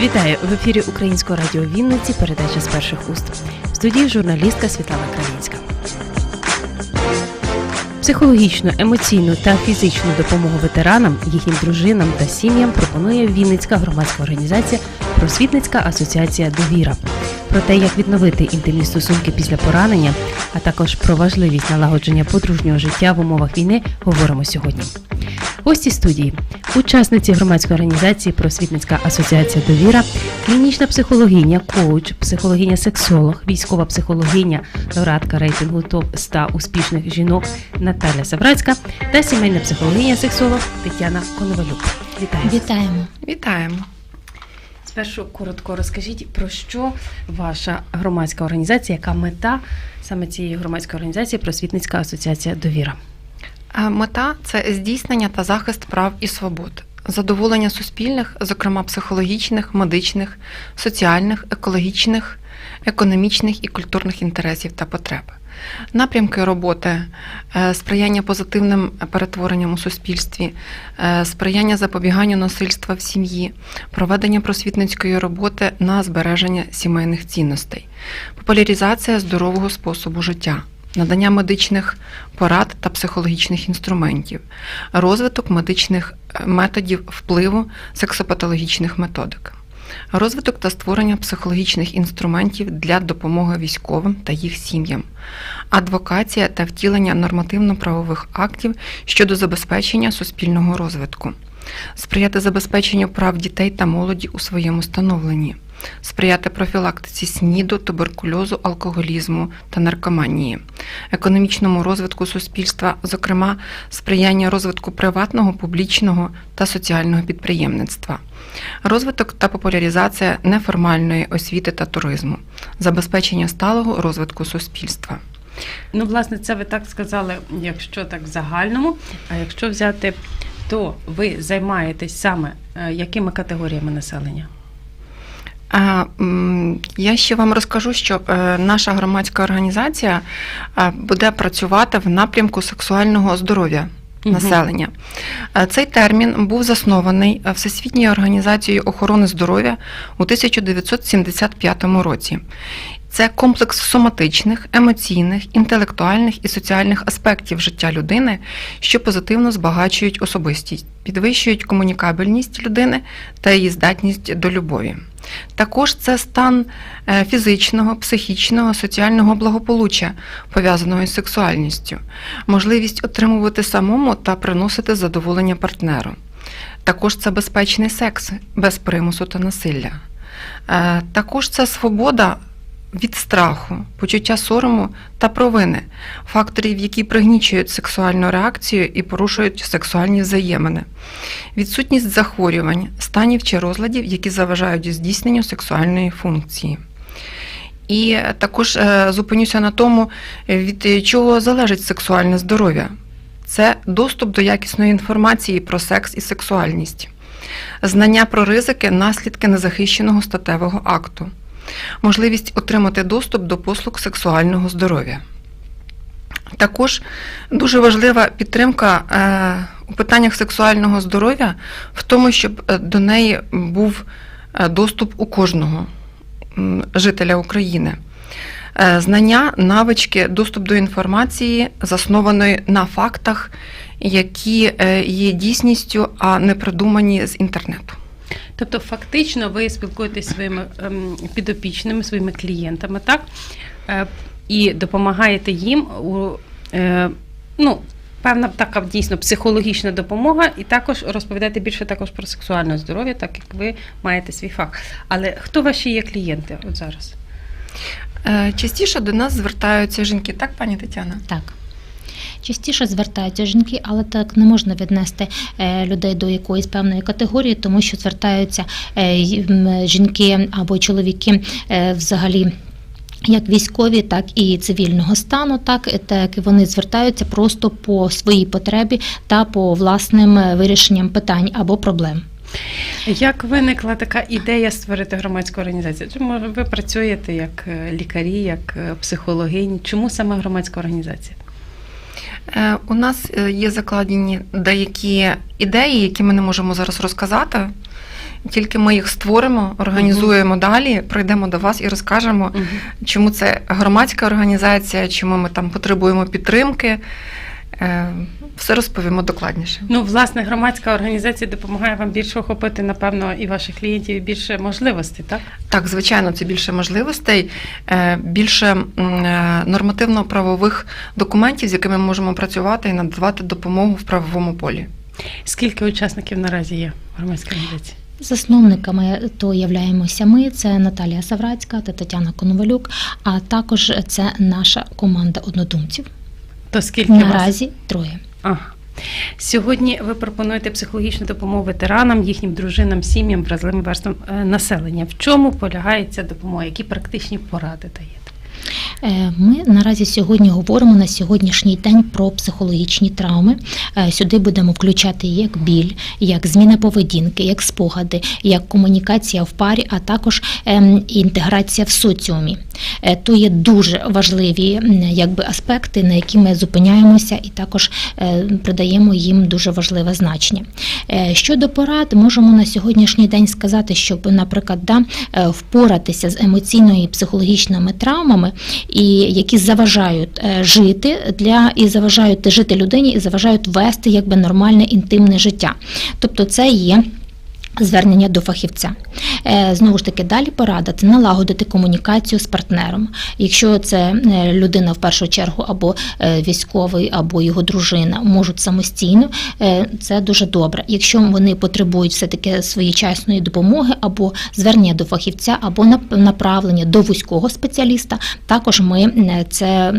Вітаю в ефірі Українського радіо Вінниці. Передача з перших уст. В студії журналістка Світлана Кравінська. Психологічну, емоційну та фізичну допомогу ветеранам, їхнім дружинам та сім'ям пропонує Вінницька громадська організація Просвітницька асоціація Довіра. Про те, як відновити інтимні стосунки після поранення, а також про важливість налагодження подружнього життя в умовах війни, говоримо сьогодні. Гості студії, учасниці громадської організації Просвітницька асоціація Довіра, клінічна психологиня, коуч, психологиня-сексолог, військова психологиня, лауреатка рейтингу топ 100 успішних жінок Наталя Саврацька та сімейна психологиня-сексолог Тетяна Коновалюк. Вітаю! Вітаємо. Вітаємо. Спершу коротко розкажіть про що ваша громадська організація, яка мета саме цієї громадської організації Просвітницька асоціація Довіра. Е, Мета це здійснення та захист прав і свобод, задоволення суспільних, зокрема психологічних, медичних, соціальних, екологічних, економічних і культурних інтересів та потреб. Напрямки роботи е, сприяння позитивним перетворенням у суспільстві, е, сприяння запобіганню насильства в сім'ї, проведення просвітницької роботи на збереження сімейних цінностей, популяризація здорового способу життя, надання медичних порад та психологічних інструментів, розвиток медичних е, методів впливу сексопатологічних методик, розвиток та створення психологічних інструментів для допомоги військовим та їх сім'ям, адвокація та втілення нормативно-правових актів щодо забезпечення суспільного розвитку, сприяти забезпеченню прав дітей та молоді у своєму становленні. Сприяти профілактиці СНІДу, туберкульозу, алкоголізму та наркоманії, економічному розвитку суспільства, зокрема сприяння розвитку приватного, публічного та соціального підприємництва, розвиток та популяризація неформальної освіти та туризму, забезпечення сталого розвитку суспільства. Ну, власне, це ви так сказали, якщо так в загальному. А якщо взяти, то ви займаєтесь саме е, якими категоріями населення? Я ще вам розкажу, що е, наша громадська організація буде працювати в напрямку сексуального здоров'я населення. Е, Цей термін був заснований е, Всесвітньою організацією охорони здоров'я у 1975 році. Це комплекс соматичних, емоційних, інтелектуальних і соціальних аспектів життя людини, що позитивно збагачують особистість, підвищують комунікабельність людини та її здатність до любові. Також це стан е, фізичного, психічного, соціального благополуччя, пов'язаного із сексуальністю, можливість отримувати самому та приносити задоволення партнеру. Також це безпечний секс без примусу та насилля. Е, Також це свобода від страху, почуття сорому та провини, факторів, які пригнічують сексуальну реакцію і порушують сексуальні взаємини, відсутність захворювань, станів чи розладів, які заважають здійсненню сексуальної функції. І також е, зупинюся на тому, від чого залежить сексуальне здоров'я. Це доступ до якісної інформації про секс і сексуальність, знання про ризики, наслідки незахищеного статевого акту, можливість отримати доступ до послуг сексуального здоров'я. Також дуже важлива підтримка е, у питаннях сексуального здоров'я в тому, щоб е, до неї був е, доступ у кожного жителя України. Знання, навички, доступ до інформації, заснованої на фактах, які є дійсністю, а не придумані з інтернету. Тобто, фактично, ви спілкуєтесь зі своїми ем, підопічними, своїми клієнтами, так? Е, і допомагаєте їм у е, ну, певна така дійсно психологічна допомога, і також розповідаєте більше також про сексуальне здоров'я, так як ви маєте свій фах. Але хто ваші є клієнти от зараз? Е, Частіше до нас звертаються жінки, так, пані Тетяна? Так. Частіше звертаються жінки, але так не можна віднести е, людей до якоїсь певної категорії, тому що звертаються е, жінки або чоловіки е, взагалі. Як військові, так і цивільного стану, так, так вони звертаються просто по своїй потребі та по власним вирішенням питань або проблем. Як виникла така ідея створити громадську організацію? Може ви працюєте як лікарі, як психологині? Чому саме громадська організація? Е, У нас е, є закладені деякі ідеї, які ми не можемо зараз розказати. Тільки ми їх створимо, організуємо далі, прийдемо до вас і розкажемо, Мгм. чому це громадська організація, чому ми там потребуємо підтримки. Все розповімо докладніше. Ну, власне, громадська організація допомагає вам більше охопити, напевно, і ваших клієнтів, і більше можливостей, так? Так, звичайно, це більше можливостей, е, більше е, нормативно-правових документів, з якими ми можемо працювати і надавати допомогу в правовому полі. Скільки учасників наразі є в громадській організації? Засновниками то являємося ми. Це Наталія Саврацька та Тетяна Коновалюк. А також це наша команда однодумців. То скільки вас? Наразі троє. Ага. Сьогодні ви пропонуєте психологічну допомогу ветеранам, їхнім дружинам, сім'ям, вразливим верствам е, населення. В чому полягає ця допомога? Які практичні поради даєте? Е, Ми наразі сьогодні говоримо на сьогоднішній день про психологічні травми. Е, Сюди будемо включати як біль, як зміна поведінки, як спогади, як комунікація в парі, а також ем, інтеграція в соціумі. Е, То є дуже важливі якби, аспекти, на які ми зупиняємося, і також придаємо їм дуже важливе значення. Щодо порад, можемо на сьогоднішній день сказати, щоб, наприклад, да, впоратися з емоційною і психологічними травмами, і які заважають е, жити для і заважають жити людині, і заважають вести якби нормальне інтимне життя. Тобто, це є. Звернення до фахівця. Е, Знову ж таки, далі порада це налагодити комунікацію з партнером. Якщо це е, людина в першу чергу або е, військовий, або його дружина можуть самостійно, це дуже добре. Якщо вони потребують все-таки своєчасної допомоги, або звернення до фахівця, або нап- направлення до вузького спеціаліста, також ми це.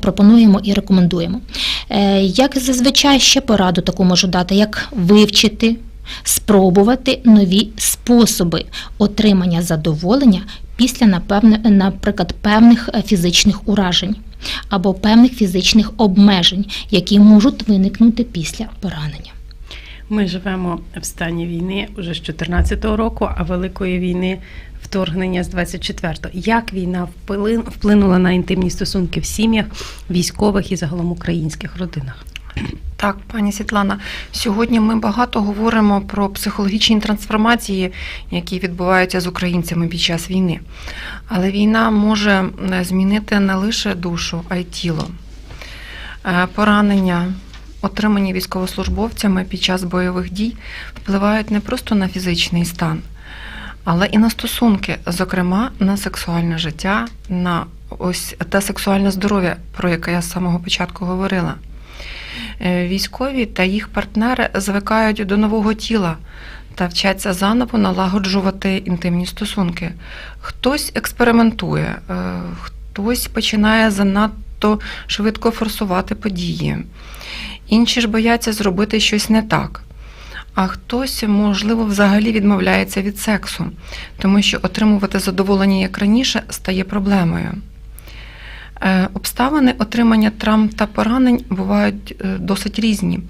Пропонуємо і рекомендуємо. Як зазвичай ще пораду таку можу дати, як вивчити спробувати нові способи отримання задоволення після, напевне, наприклад, певних е, фізичних уражень або певних фізичних обмежень, які можуть виникнути після поранення. Ми живемо в стані війни уже з 2014 року, а великої війни вторгнення з 24-го. Як війна вплин- вплинула на інтимні стосунки в сім'ях, військових і загалом українських родинах? Так, пані Світлана, сьогодні ми багато говоримо про психологічні трансформації, які відбуваються з українцями під час війни. Але війна може е, змінити не лише душу, а й тіло. Е, Поранення, отримані військовослужбовцями під час бойових дій, впливають не просто на фізичний стан, але і на стосунки, зокрема на сексуальне життя, на ось те сексуальне здоров'я, про яке я з самого початку говорила. Е, Військові та їх партнери звикають до нового тіла та вчаться заново налагоджувати інтимні стосунки. Хтось експериментує, е, хтось починає занадто швидко форсувати події. Інші ж бояться зробити щось не так. А хтось, можливо, взагалі відмовляється від сексу, тому що отримувати задоволення як раніше стає проблемою. Е, Обставини отримання травм та поранень бувають е, досить різні,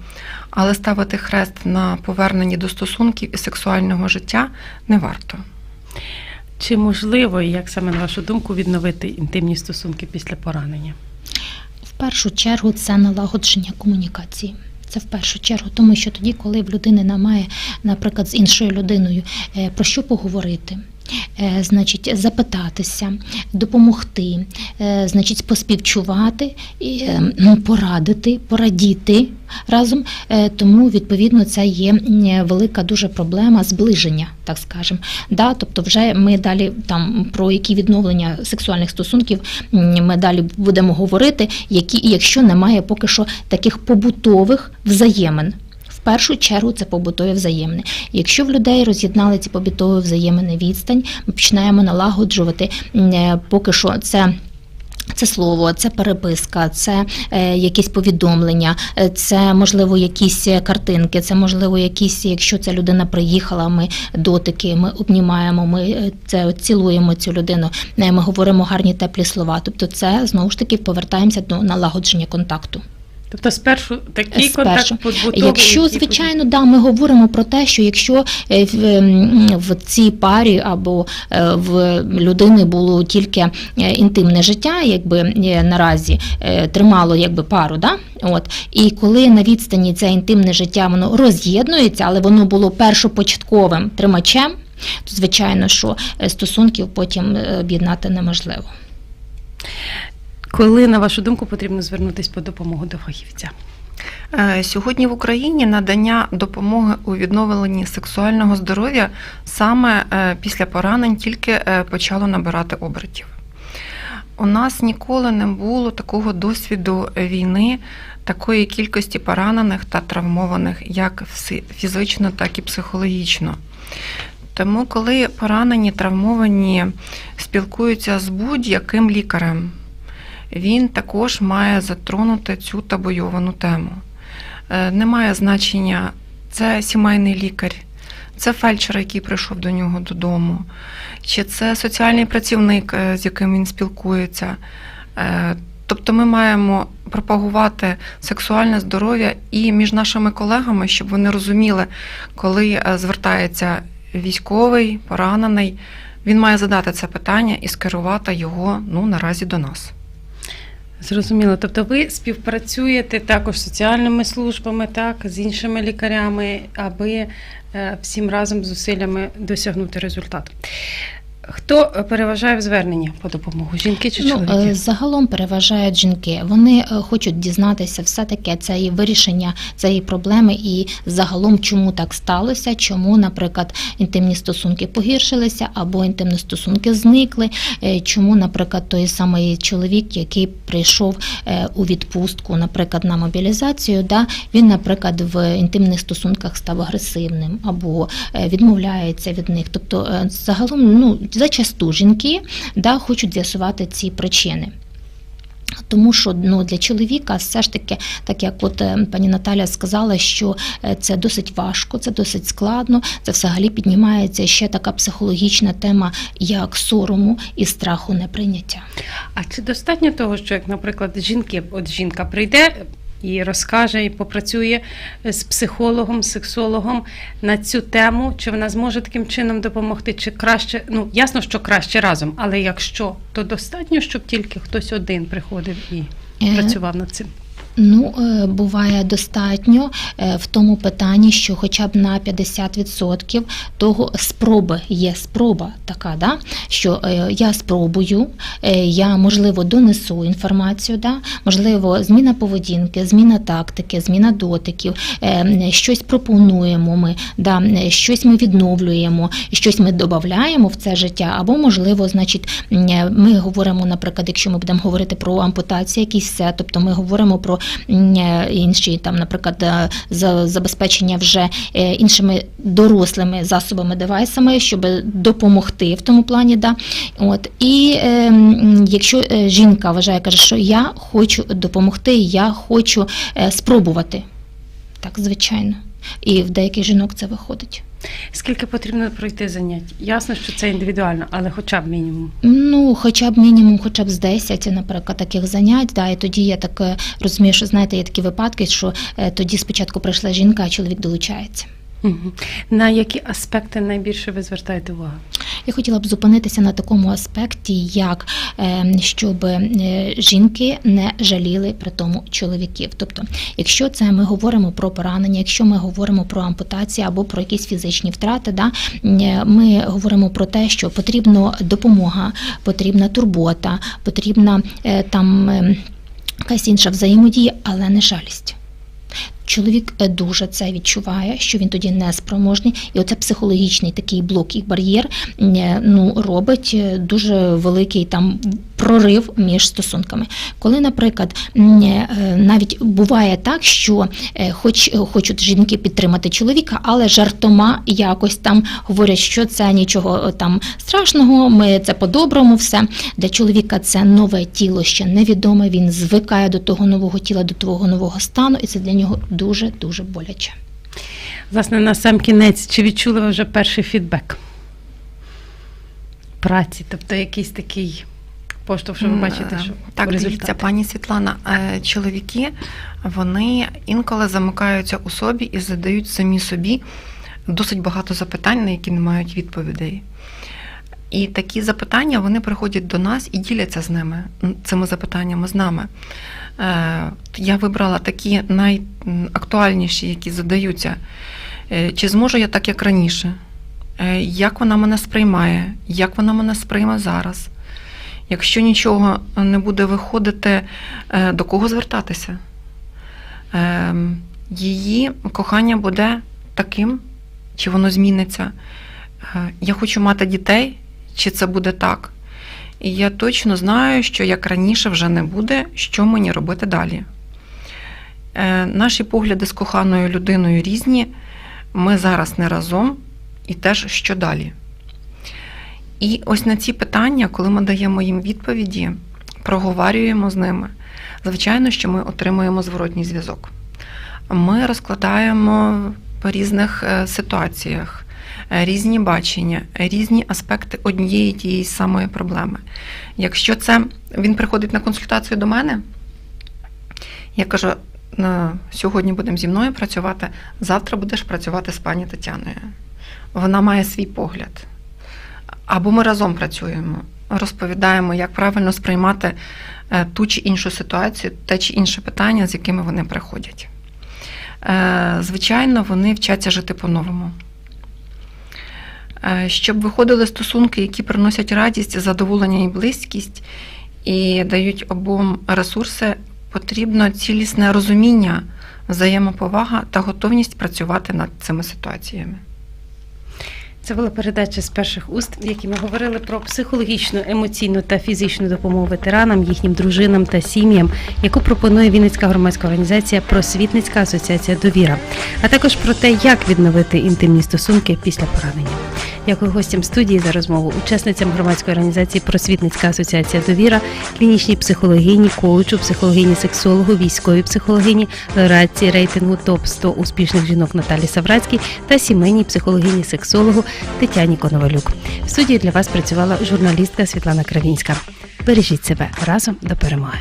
але ставити хрест на поверненні до стосунків і сексуального життя не варто. Чи можливо, як саме на вашу думку, відновити інтимні стосунки після поранення? В першу чергу це налагодження комунікації. Це в першу чергу, тому що тоді, коли в людини немає, наприклад, з іншою людиною, е, про що поговорити. Е, Значить, запитатися, допомогти, е, значить, поспівчувати, е, м, порадити, порадіти разом. Тому, відповідно, це є велика дуже проблема зближення, так скажемо. Да? Тобто, вже ми далі там про які відновлення сексуальних стосунків ми далі будемо говорити, які, якщо немає поки що таких побутових взаємин. Першу чергу це побутові взаємини. Якщо в людей роз'єднали ці побутові взаємини відстань, ми починаємо налагоджувати е, поки що це. Це слово, це переписка, це е, якісь повідомлення, е, це можливо якісь е, картинки, це можливо якісь, якщо ця людина приїхала, ми дотики, ми обнімаємо, ми це цілуємо цю людину, ми говоримо гарні теплі слова. Тобто, це знову ж таки повертаємося до налагодження контакту. Тобто спершу такий Спершу. контакт побутовий. Якщо, звичайно, да, ми говоримо про те, що якщо е, в, ем, в цій парі або е, в людини було тільки е, інтимне життя, якби наразі тримало якби пару, да? От, і коли на відстані це інтимне життя воно роз'єднується, але воно було першопочатковим тримачем, то звичайно, що стосунків потім об'єднати неможливо. Коли, на вашу думку, потрібно звернутися по допомогу до фахівця? Е, Сьогодні в Україні надання допомоги у відновленні сексуального здоров'я саме е, після поранень тільки е, почало набирати обертів. У нас ніколи не було такого досвіду війни, такої кількості поранених та травмованих, як фізично, так і психологічно. Тому, коли поранені, травмовані спілкуються з будь-яким лікарем, він також має затронути цю табойовану тему. Е, Немає значення, це сімейний лікар, це фельдшер, який прийшов до нього додому, чи це соціальний працівник, е, з яким він спілкується. Е, Тобто ми маємо пропагувати сексуальне здоров'я і між нашими колегами, щоб вони розуміли, коли звертається військовий, поранений, він має задати це питання і скерувати його ну, наразі до нас. Зрозуміло. Тобто ви співпрацюєте також з соціальними службами, так, з іншими лікарями, аби е, всім разом зусиллями досягнути результату. Хто е, переважає в зверненні по допомогу? Жінки чи Ну, чоловіки? е, загалом переважають жінки. Вони е, хочуть дізнатися все таки це і вирішення цієї проблеми, і загалом чому так сталося, чому, наприклад, інтимні стосунки погіршилися або інтимні стосунки зникли. е, Чому, наприклад, той самий чоловік, який прийшов е, у відпустку, наприклад, на мобілізацію, да, він, наприклад, в інтимних стосунках став агресивним або е, відмовляється від них. Тобто, е, загалом, ну зачасту жінки да, хочуть з'ясувати ці причини. Тому що ну, для чоловіка все ж таки, так як от е, пані Наталя сказала, що е, це досить важко, це досить складно. Це взагалі піднімається ще така психологічна тема, як сорому і страху неприйняття. А чи достатньо того, що як, наприклад, жінки, от жінка прийде і розкаже, і попрацює з психологом, сексологом на цю тему, чи вона зможе таким чином допомогти, чи краще, ну ясно, що краще разом, але якщо, то достатньо, щоб тільки хтось один приходив і працював над цим. Ну, е, буває достатньо е, в тому питанні, що хоча б на 50% того спроби є спроба така, да? що е, я спробую, я можливо донесу інформацію, да? можливо, зміна поведінки, зміна тактики, зміна дотиків, щось пропонуємо ми, да? щось ми відновлюємо, щось ми додаємо в це життя, або можливо, значить, ми говоримо, наприклад, якщо ми будемо говорити про ампутацію, якісь тобто ми говоримо про інші там, наприклад, е, забезпечення вже е, іншими дорослими засобами, девайсами, щоб допомогти в тому плані. Да. От і е, якщо е, жінка вважає, каже, що я хочу допомогти, я хочу е, спробувати. Так, звичайно. І в деяких жінок це виходить. Скільки потрібно пройти занять? Ясно, що це індивідуально, але хоча б мінімум. Ну, хоча б мінімум, хоча б з 10, наприклад, таких занять. Да, і тоді я так е, розумію, що знаєте, є такі випадки, що е, тоді спочатку прийшла жінка, а чоловік долучається. На які аспекти найбільше ви звертаєте увагу? Я хотіла б зупинитися на такому аспекті, як е, щоб е, жінки не жаліли при тому чоловіків. Тобто, якщо це ми говоримо про поранення, якщо ми говоримо про ампутації або про якісь фізичні втрати, да, е, ми говоримо про те, що потрібна допомога, потрібна турбота, потрібна е, там е, якась інша взаємодія, але не жалість. Чоловік е, дуже це відчуває, що він тоді неспроможний, і оце психологічний такий блок і бар'єр е, ну, робить е, дуже великий там прорив між стосунками. Коли, наприклад, навіть буває так, що хоч хочуть жінки підтримати чоловіка, але жартома якось там говорять, що це нічого там страшного, ми це по-доброму, все для чоловіка це нове тіло ще невідоме. Він звикає до того нового тіла, до того нового стану, і це для нього дуже дуже боляче. Власне, на сам кінець, чи відчули ви вже перший фідбек праці, тобто якийсь такий поштовх, щоб ви бачите, е, що так дивіться, пані Світлана, е, чоловіки вони інколи замикаються у собі і задають самі собі досить багато запитань, на які не мають відповідей. І такі запитання вони приходять до нас і діляться з ними цими запитаннями з нами. Е, Я вибрала такі найактуальніші, які задаються. Е, Чи зможу я так, як раніше? Е, Як вона мене сприймає? Як вона мене сприйме зараз? Якщо нічого не буде виходити, до кого звертатися? Її кохання буде таким, чи воно зміниться? Я хочу мати дітей, чи це буде так? І я точно знаю, що як раніше вже не буде, що мені робити далі. Е, Наші погляди з коханою людиною різні. Ми зараз не разом, і теж що далі. І ось на ці питання, коли ми даємо їм відповіді, проговорюємо з ними, звичайно, що ми отримуємо зворотній зв'язок. Ми розкладаємо по різних е, ситуаціях різні бачення, різні аспекти однієї тієї самої проблеми. Якщо це він приходить на консультацію до мене, я кажу: «Ну, сьогодні будемо зі мною працювати, завтра будеш працювати з пані Тетяною. Вона має свій погляд. Або ми разом працюємо, розповідаємо, як правильно сприймати е, ту чи іншу ситуацію, те чи інше питання, з якими вони приходять. Е, Звичайно, вони вчаться жити по-новому. Е, Щоб виходили стосунки, які приносять радість, задоволення і близькість, і дають обом ресурси, потрібно цілісне розуміння, взаємоповага та готовність працювати над цими ситуаціями. Це була передача з перших уст, в якій ми говорили про психологічну, емоційну та фізичну допомогу ветеранам, їхнім дружинам та сім'ям, яку пропонує Вінницька громадська організація Просвітницька асоціація Довіра, а також про те, як відновити інтимні стосунки після поранення. Дякую гостям студії за розмову, учасницям громадської організації Просвітницька асоціація Довіра, клінічній психологині, коучу, психологині сексологу, військовій психологині, лауреатці рейтингу ТОП 100 успішних жінок Наталі Саврацькій та сімейній психологині сексологу Тетяні Коновалюк. В студії для вас працювала журналістка Світлана Кравінська. Бережіть себе разом до перемоги.